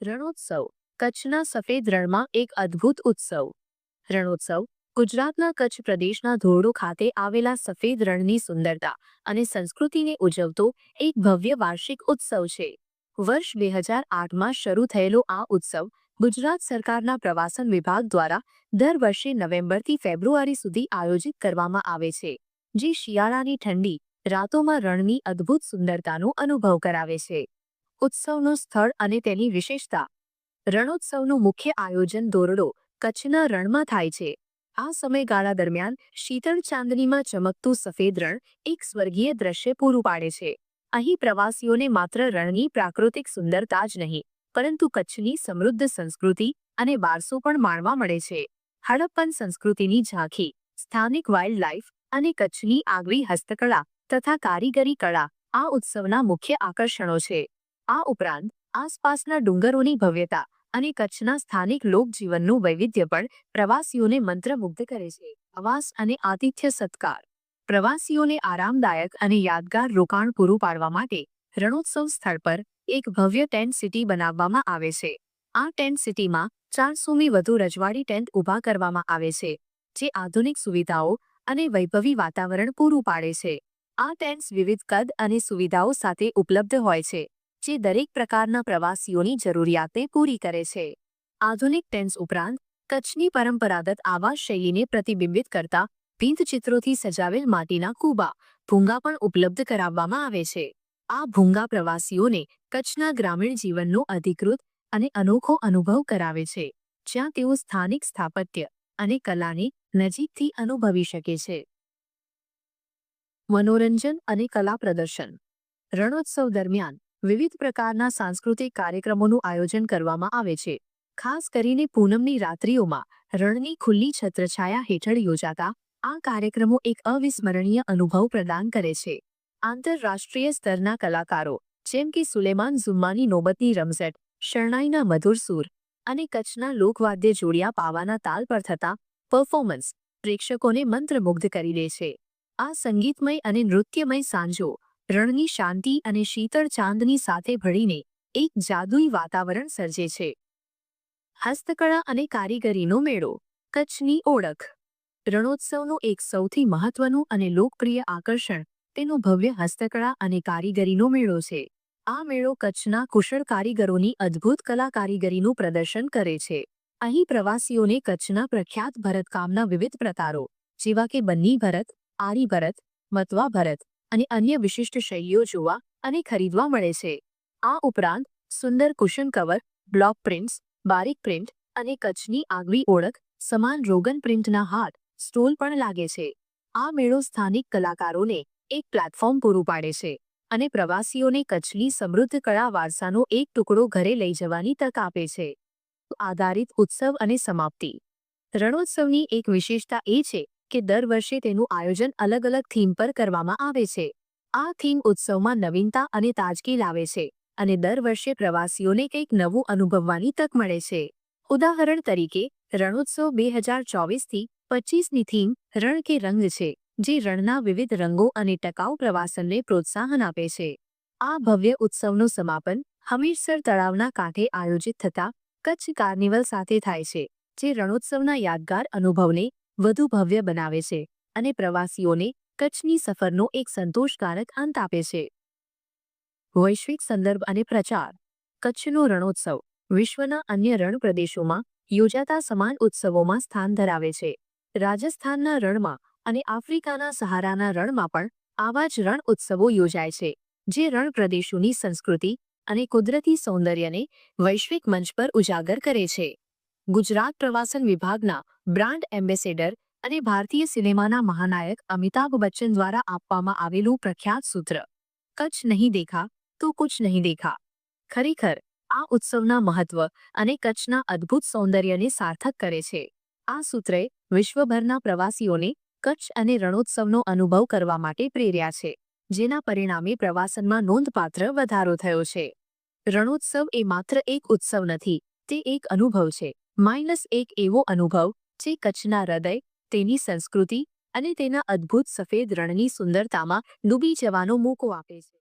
રણોત્સવ, કચ્છના સફેદ રણમાં એક અદ્ભુત ઉત્સવ. રણોત્સવ, ગુજરાતના કચ્છ પ્રદેશના ધોરડો ખાતે આવેલા સફેદ રણની સુંદરતા અને સંસ્કૃતિને ઉજવતો એક ભવ્ય વાર્ષિક ઉત્સવ છે. વર્ષ બે હજાર આઠમાં શરૂ થયેલો આ ઉત્સવ ગુજરાત સરકારના પ્રવાસન વિભાગ દ્વારા દર વર્ષે નવેમ્બરથી ફેબ્રુઆરી સુધી આયોજિત કરવામાં આવે છે, જે શિયાળાની ઠંડી, રાતોમાં રણની અદ્ભુત સુંદરતાનો અનુભવ કરાવે છે. ઉત્સવનું સ્થળ અને તેની વિશેષતા. રણોત્સવનું મુખ્ય આયોજન દોરડો, કચ્છના રણમાં થાય છે. આ સમયગાળા દરમિયાન શીતળ ચાંદનીમાં ચમકતું સફેદ રણ એક સ્વર્ગીય દ્રશ્ય પૂરું પાડે છે. અહીં પ્રવાસીઓને માત્ર રણની પ્રાકૃતિક સુંદરતા જ નહીં, પરંતુ કચ્છની સમૃદ્ધ સંસ્કૃતિ અને વારસો પણ માણવા મળે છે. હડપ્પન સંસ્કૃતિની ઝાંખી, સ્થાનિક વાઇલ્ડ લાઇફ અને કચ્છની આગવી હસ્તકળા તથા કારીગરી કળા આ ઉત્સવના મુખ્ય આકર્ષણો છે. આ ઉપરાંત, આસપાસના ડુંગરોની ભવ્યતા અને કચ્છના સ્થાનિક લોકજીવનનું વૈવિધ્ય પણ પ્રવાસીઓને મંત્રમુગ્ધ કરે છે. આવાસ અને આતિથ્ય સત્કાર. પ્રવાસીઓને આરામદાયક અને યાદગાર રોકાણ પૂરું પાડવા માટે રણોત્સવ સ્થળ પર એક ભવ્ય ટેન્ટ સિટી બનાવવામાં આવે છે. આ ટેન્ટ સિટીમાં ચારસોમી વધુ રજવાડી ટેન્ટ ઊભા કરવામાં આવે છે, જે આધુનિક સુવિધાઓ અને વૈભવી વાતાવરણ પૂરું પાડે છે. આ ટેન્ટ્સ વિવિધ કદ અને સુવિધાઓ સાથે ઉપલબ્ધ હોય છે. જે દરેક પ્રકારના પ્રવાસીઓની જરૂરિયાતને પૂરી કરે છે. આધુનિક ટેન્સ ઉપરાંત, કચ્છની પરંપરાગત આવાસ શૈલીને પ્રતિબિંબિત કરતા ભીંતચિત્રોથી સજાવેલ માટીના કૂબા, ભૂંગા પણ ઉપલબ્ધ કરાવવામાં આવે છે. આ ભૂંગા પ્રવાસીઓને કચ્છના ગ્રામીણ જીવનનો અધિકૃત અને અનોખો અનુભવ કરાવે છે, જ્યાં તેઓ સ્થાનિક સ્થાપત્ય અને કલાને નજીકથી અનુભવી શકે છે. મનોરંજન અને કલા પ્રદર્શન. રણોત્સવ દરમિયાન વિવિધ પ્રકારના સાંસ્કૃતિક કાર્યક્રમોનું આયોજન કરવામાં આવે છે. ખાસ કરીને પૂનમની રાત્રિઓમાં રણની ખુલ્લી છત્રછાયા હેઠળ યોજાતા આ કાર્યક્રમો એક અવિસ્મરણીય અનુભવ પ્રદાન કરે છે. આંતરરાષ્ટ્રીય સ્તરના કલાકારો જેમ કે સુલેમાન ઝુમ્માની નોબતની રમઝટ, શરણાઈના મધુર સૂર અને કચ્છના લોકવાદ્ય જોડિયા પાવાના તાલ પર થતા પરફોર્મન્સ પ્રેક્ષકોને મંત્રમુગ્ધ કરી દે છે. આ સંગીતમય અને નૃત્યમય સાંજો રણની શાંતિ અને શીતળ ચાંદની સાથે ભળીને એક જાદુઈ વાતાવરણ સર્જે છે. હસ્તકળા અને કારીગરીનો મેળો, કચ્છની ઓળખ. રણોત્સવનું એક સૌથી મહત્વનું અને લોકપ્રિય આકર્ષણ તેનો ભવ્ય હસ્તકળા અને કારીગરીનો મેળો છે. આ મેળો કચ્છના કુશળ કારીગરોની અદ્ભુત કલા કારીગરીનું પ્રદર્શન કરે છે. અહીં પ્રવાસીઓને કચ્છના પ્રખ્યાત ભરતકામના વિવિધ પ્રકારો, જેવા કે બન્ની ભરત, આરી ભરત, મતવા ભરત અને અન્ય વિશિષ્ટ શૈલીઓ જોવા અને ખરીદવા મળે છે. આ ઉપરાંત, સુંદર કુશન કવર બ્લોક પ્રિન્ટ્સ બારીક પ્રિન્ટ અને કચ્છની આગવી ઓળખ, સમાન રોગન પ્રિન્ટના હાથ, સ્ટોલ પણ લાગે છે. આ મેળો સ્થાનિક કલાકારોને એક પ્લેટફોર્મ પૂરું પાડે છે અને પ્રવાસીઓને કચ્છની સમૃદ્ધ કળા વારસાનો એક ટુકડો ઘરે લઈ જવાની તક આપે છે. આધારિત ઉત્સવ અને સમાપ્તિ. રણોત્સવની એક વિશેષતા એ છે કે દર વર્ષે તેનું આયોજન અલગ અલગ થીમ પર કરવામાં આવે છે. આ થીમ ઉત્સવમાં નવીનતા અને તાજગી લાવે છે અને દર વર્ષે પ્રવાસીઓને કંઈક નવું અનુભવવાની તક મળે છે. ઉદાહરણ તરીકે, રણોત્સવ બે હજાર ચોવીસથી પચીસની થીમ રણ કે રંગ છે, જે રણના વિવિધ રંગો અને ટકાઉ પ્રવાસનને પ્રોત્સાહન આપે છે. આ ભવ્ય ઉત્સવનું સમાપન હમીરસર તળાવના કાંઠે આયોજિત થતા કચ્છ કાર્નિવલ સાથે થાય છે, જે રણોત્સવના યાદગાર અનુભવને વધુ ભવ્ય બનાવે છે અને પ્રવાસીઓને કચ્છની સફરનો એક સંતોષકારક અંત આપે છે. વૈશ્વિક સંદર્ભ અને પ્રચાર. કચ્છનો રણોત્સવ. વિશ્વના અન્ય રણ પ્રદેશોમાં યોજાતા સમાન ઉત્સવોમાં સ્થાન ધરાવે છે. રાજસ્થાનના રણમાં અને આફ્રિકાના સહારાના રણમાં પણ આવા જ રણ ઉત્સવો યોજાય છે, જે રણ પ્રદેશોની સંસ્કૃતિ અને કુદરતી સૌંદર્યને વૈશ્વિક મંચ પર ઉજાગર કરે છે. ગુજરાત પ્રવાસન વિભાગના બ્રાન્ડ એમ્બેસેડર અને ભારતીય સિનેમાના મહાનાયક અમિતાભ બચ્ચન દ્વારા આપવામાં આવેલું પ્રખ્યાત સૂત્ર, કચ્છ નહીં દેખા તો કુછ નહીં દેખા. ખરેખર, આ ઉત્સવના મહત્વ અને કચ્છના અદ્ભુત સૌંદર્યને સાર્થક કરે છે. આ સૂત્રે વિશ્વભરના પ્રવાસીઓને કચ્છ અને રણોત્સવનો અનુભવ કરવા માટે પ્રેર્યા છે, જેના પરિણામે પ્રવાસનમાં નોંધપાત્ર વધારો થયો છે. રણોત્સવ એ માત્ર એક ઉત્સવ નથી, તે એક અનુભવ છે. માઇનસ એક એવો અનુભવ જે કચ્છના હૃદય, તેની સંસ્કૃતિ અને તેના અદ્ભુત સફેદ રણની સુંદરતામાં ડૂબી જવાનો મોકો આપે છે.